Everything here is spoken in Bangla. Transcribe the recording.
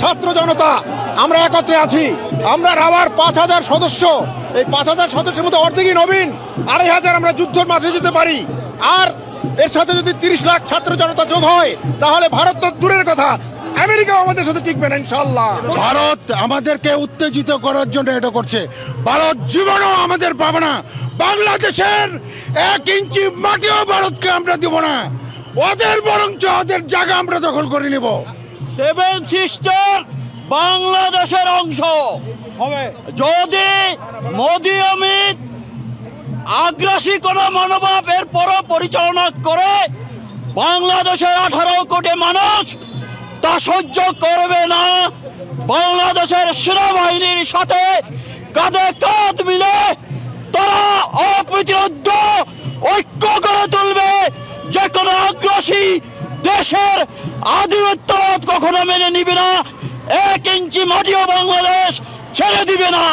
ছাত্র জনতা, আমরা একত্রে আছি। আমরা রাবার পাঁচ হাজার সদস্য। এই পাঁচ হাজার সদস্যের মধ্যে অর্ধেকই নবীন, আড়াই হাজার আমরা যুদ্ধের মাঠে যেতে পারি। আর এর সাথে যদি তিরিশ লাখ ছাত্র জনতা যোগ হয়, তাহলে ভারত তো দূরের কথা। আমেরিকা আমাদের সাথে টিকবে না ইনশাল্লাহ ভারত আমাদেরকে উত্তেজিত করার জন্য এটা করছে। ভারত জীবনও আমাদের পাবে না। বাংলাদেশের এক ইঞ্চি মাটিও ভারতকে আমরা দিব না। ওদের বরঞ্চ ওদের জায়গা আমরা দখল করে নিব। সেভেন সিস্টার বাংলাদেশের অংশ। যদি মোদি অমিত আগ্রাসী কোন মনোভাব এর পর পরিচালনা করে বাংলাদেশের আঠারো কোটি মানুষ তা সহ্য করবে না। বাংলাদেশের সেনাবাহিনীর সাথে কাঁধে কাঁধ মিলে তারা অপ্রতিরোধ ঐক্য করে তুলবে। যে কোনো আগ্রাসী দেশের আধিপত্যবাদ কখনো মেনে নিবে না। এক ইঞ্চি মাটিও বাংলাদেশ ছেড়ে দিবে না।